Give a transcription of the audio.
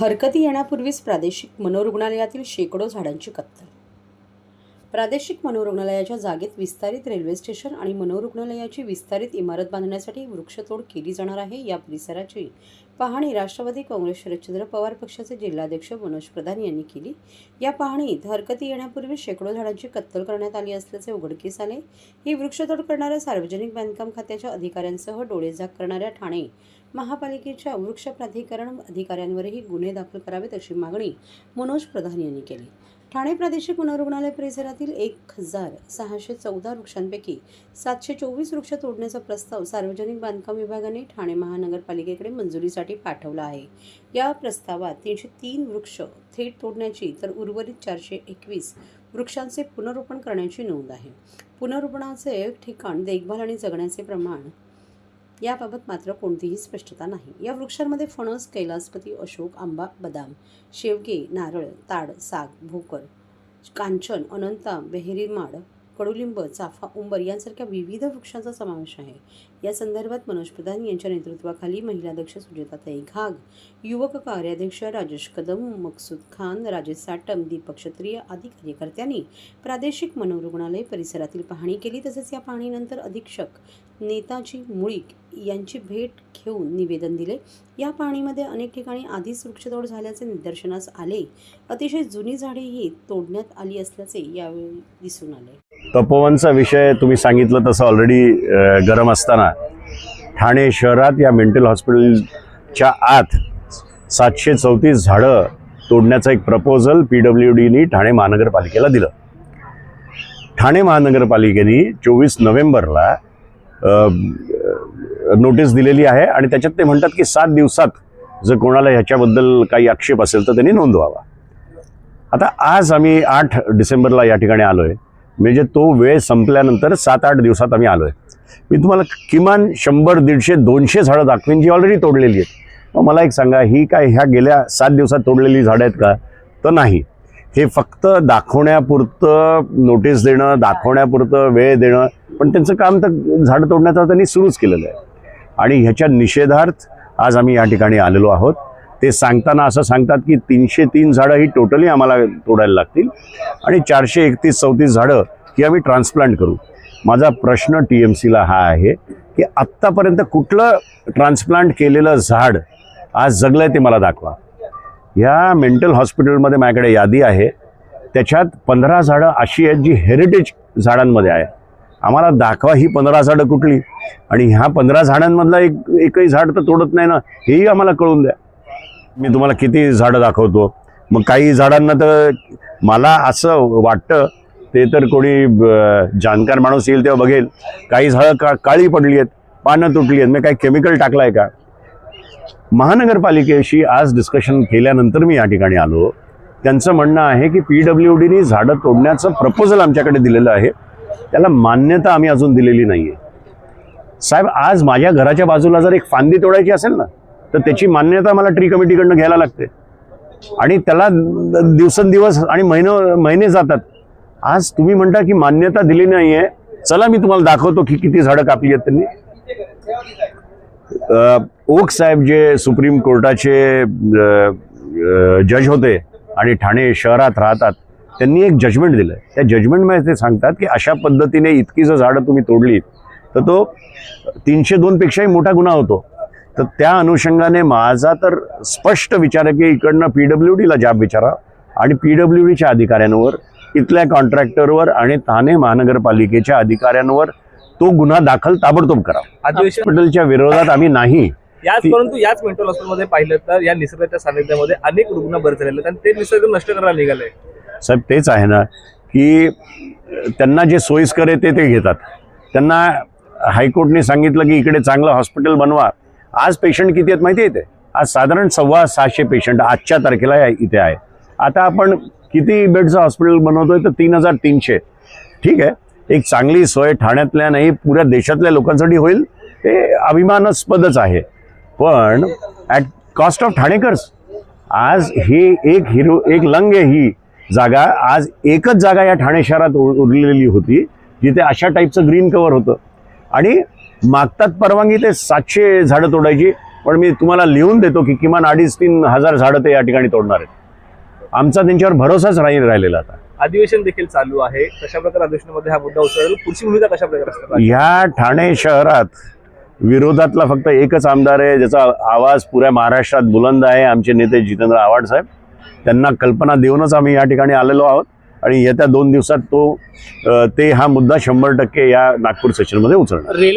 हरकती येण्यापूर्वीच प्रादेशिक मनोरुग्णालयातील शेकडो झाडांची कत्तल प्रादेशिक मनोरुग्णालयाच्या जागेत विस्तारित रेल्वे स्टेशन आणि मनोरुग्णालयाची विस्तारित इमारत बांधण्यासाठी वृक्षतोड केली जाणार आहे. या परिसराची पाहणी राष्ट्रवादी काँग्रेस शरदचंद्र पवार पक्षाचे जिल्हाध्यक्ष मनोज प्रधान यांनी केली. या पाहणीत हरकती येण्यापूर्वी शेकडो झाडांची कत्तल करण्यात आली असल्याचे उघडकीस आले. ही वृक्षतोड करणाऱ्या सार्वजनिक बांधकाम खात्याच्या अधिकाऱ्यांसह डोळेझाक करणाऱ्या ठाणे महापालिकेच्या वृक्ष प्राधिकरण अधिकाऱ्यांवरही गुन्हे दाखल करावेत अशी मागणी मनोज प्रधान यांनी केली. ठाणे प्रादेशिक पुनरुग्णालय परिसरातील एक हजार सहाशे चौदा वृक्षांपैकी सातशे चोवीस वृक्ष तोडण्याचा प्रस्ताव सार्वजनिक बांधकाम विभागाने ठाणे महानगरपालिकेकडे मंजुरीसाठी पाठवला आहे. या प्रस्तावात तीनशे तीन वृक्ष थेट तोडण्याची तर उर्वरित चारशे एकवीस वृक्षांचे पुनरोपण करण्याची नोंद आहे. पुनरोपणाचे ठिकाण देखभाल आणि जगण्याचे प्रमाण याबाबत मात्र कोणतीही स्पष्टता नाही. या वृक्षांमध्ये फणस कैलासपती अशोक आंबा बदाम शेवगे नारळ ताड साग भोकर कांचन अनंता बेहरीमाड कडुलिंब चाफा उंबर यांसारख्या विविध वृक्षांचा समावेश आहे. या संदर्भात मनोज प्रधान यांच्या नेतृत्वाखाली महिलाध्यक्ष सुजेताताई घाग युवक कार्याध्यक्ष राजेश कदम मकसूद खान राजेश साटम दीपक क्षत्रिय आदी कार्यकर्त्यांनी प्रादेशिक मनोरुग्णालय परिसरातील पाहणी केली. तसेच या पाहणीनंतर अधीक्षक नेताजी मुळीक यांची भेट घेऊन निवेदन दिले. या पाहणीमध्ये अनेक ठिकाणी आधीच वृक्षतोड झाल्याचे निदर्शनास आले. अतिशय जुनी झाडेही तोडण्यात आली असल्याचे यावेळी दिसून आले. तपोवनचा विषय तुम्ही सांगितलं तसं ऑलरेडी गरम असताना. ठाणे शहरात या मेंटल हॉस्पिटलच्या आत सातशे चौतीस झाडं तोडण्याचं एक प्रपोजल पी डब्ल्यू डीनी ठाणे महानगरपालिकेला दिलं. ठाणे महानगरपालिकेने चोवीस नोव्हेंबरला नोटीस दिलेली आहे आणि त्याच्यात ते म्हणतात की सात दिवसात जर कोणाला ह्याच्याबद्दल काही आक्षेप असेल तर त्यांनी नोंदवावा. आता आज आम्ही आठ डिसेंबरला या ठिकाणी आलो आहे म्हणजे तो वेळ संपल्यानंतर सात आठ दिवसात आम्ही आलो आहे मी तुम्हाला किमान शंभर दीडशे दोनशे झाडं दाखवीन जी ऑलरेडी तोडलेली आहेत. मग मला एक सांगा ही काय ह्या गेल्या सात दिवसात तोडलेली झाडं आहेत का? तर नाही. हे फक्त दाखवण्यापुरतं नोटीस देणं दाखवण्यापुरतं वेळ देणं पण त्यांचं काम तर झाडं तोडण्याचं त्यांनी सुरूच केलेलं आहे. आणि ह्याच्या निषेधार्थ आज आम्ही या ठिकाणी आलेलो आहोत. ते सांगताना असं सांगतात की तीनशे तीन झाडं ही टोटली आम्हाला तोडायला लागतील. आणि चारशे एकतीस चौतीस झाडं की आम्ही ट्रान्सप्लांट करू. माझा प्रश्न टी एम सीला हा आहे की आत्तापर्यंत कुठलं ट्रान्सप्लांट केलेलं झाड आज जगलं आहे ते मला दाखवा. ह्या मेंटल हॉस्पिटलमध्ये माझ्याकडे यादी आहे. त्याच्यात पंधरा झाडं अशी आहेत जी हेरिटेज झाडांमध्ये आहे आम्हाला दाखवा ही पंधरा झाडं कुठली. आणि ह्या पंधरा झाडांमधला एक एकही झाड तर तोडत नाही ना हेही आम्हाला कळून द्या. मी तुम्हाला किती झाडं दाखवतो. मग काही झाडांना तर मला असं वाटतं ते तर कोणी जाणकार माणूस येईल तेव्हा बघेल. काही झाडं का काळी पडली आहेत पानं तुटली आहेत मग काही केमिकल टाकलाय आहे का? महानगरपालिकेशी आज डिस्कशन केल्यानंतर मी या ठिकाणी आलो. त्यांचं म्हणणं आहे की पी डब्ल्यू डीनी झाडं तोडण्याचं प्रपोजल आमच्याकडे दिलेलं आहे. त्याला मान्यता आम्ही अजून दिलेली नाही आहे साहेब आज माझ्या घराच्या बाजूला जर एक फांदी तोडायची असेल ना तर त्याची मान्यता मला ट्री कमिटीकडनं घ्यायला लागते. आणि त्याला दिवसेंदिवस आणि महिनो महिने जातात. आज तुम्ही म्हणता की मान्यता दिली नाही आहे चला मी तुम्हाला दाखवतो की किती झाडं कापली आहेत त्यांनी. ओक साहेब जे सुप्रीम कोर्टाचे जज होते आणि ठाणे शहरात राहतात त्यांनी एक जजमेंट दिलं त्या जजमेंटमध्ये ते सांगतात की अशा पद्धतीने इतकी जर झाडं तुम्ही तोडली तर तो तीनशे दोनपेक्षाही मोठा गुन्हा होतो. तर त्या अनुषंगाने माझा तर स्पष्ट विचार आहे की इकडनं पी डब्ल्यू डीला जाब विचारा आणि पी डब्ल्यू डीच्या अधिकाऱ्यांवर इथल्या कॉन्ट्रॅक्टरवर आणि ठाणे महानगरपालिकेच्या अधिकाऱ्यांवर तो गुन्हा दाखल ताबडतोब करा. हॉस्पिटलच्या विरोधात आम्ही नाही. याच परंतु याच मेंटल हॉस्पिटलमध्ये पाहिलं तर या निसर्गाच्या सानिध्यामध्ये अनेक रुग्ण बरे झालेले आणि ते निसर्ग नष्ट करायला निघाले साहेब तेच आहे ना की त्यांना जे सोयीस्कर आहे ते ते घेतात. त्यांना हायकोर्टने सांगितलं की इकडे चांगलं हॉस्पिटल बनवा. आज पेशंट किती आहेत माहिती आहे ते आज साधारण सव्वा सहाशे पेशंट आजच्या तारखेला इथे आहे आता आपण किती बेडचं हॉस्पिटल बनवतोय तर तीन हजार तीनशे. ठीक आहे? एक चांगली सोय ठाण्यातल्या नाही पुऱ्या देशातल्या लोकांसाठी होईल. ते अभिमानास्पदच आहे. पण ॲट कॉस्ट ऑफ ठाणेकर्स आज ही एक हिरो एक लंग आहे ही जागा. आज एकच जागा या ठाणे शहरात उर- उरलेली होती जिथे अशा टाईपचं ग्रीन कव्हर होतं. आणि मागतात परवानगी ते सातशे झाडं तोडायची पण मी तुम्हाला लिहून देतो की किमान अडीच तीन हजार झाडं ते या ठिकाणी तोडणार आहेत. आमचा त्यांच्यावर भरोसाच राहील राहिलेला आता. अधिवेशन देखील चालू आहे. कशा प्रकारे अधिवेशनामध्ये हा मुद्दा उचलेल पुढची भूमिका कशा प्रकारे असणार ह्या ठाणे शहरात विरोधातला फक्त एकच आमदार आहे ज्याचा आवाज पुऱ्या महाराष्ट्रात बुलंद आहे. आमचे नेते जितेंद्र आव्हाड साहेब त्यांना कल्पना देऊनच आम्ही या ठिकाणी आलेलो आहोत. आणि येत्या दोन दिवसात तो ते हा मुद्दा शंभर टक्के या नागपूर सेशनमध्ये उचलणार. रेल्वे